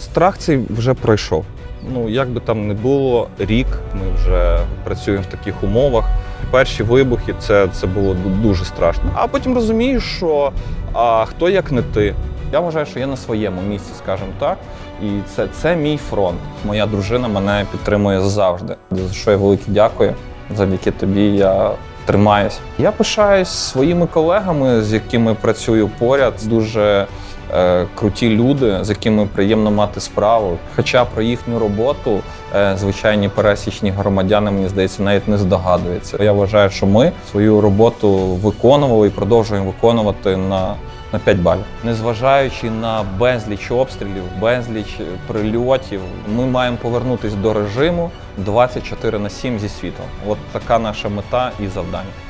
страх цей вже пройшов. Ну, як би там не було, рік ми вже працюємо в таких умовах. Перші вибухи це, це було ду- дуже страшно. А потім розумієш, що а, хто як не ти. Я вважаю, що я на своєму місці, скажімо так. І це, це мій фронт. Моя дружина мене підтримує завжди. За що я велике дякую. Завдяки тобі я тримаюсь. Я пишаюсь своїми колегами, з якими працюю поряд. Дуже круті люди, з якими приємно мати справу. Хоча про їхню роботу е, звичайні пересічні громадяни, мені здається, навіть не здогадуються. Я вважаю, що ми свою роботу виконували і продовжуємо виконувати на. На 5 балів, незважаючи на безліч обстрілів, безліч прильотів, ми маємо повернутися до режиму 24 на 7 зі світом. От така наша мета і завдання.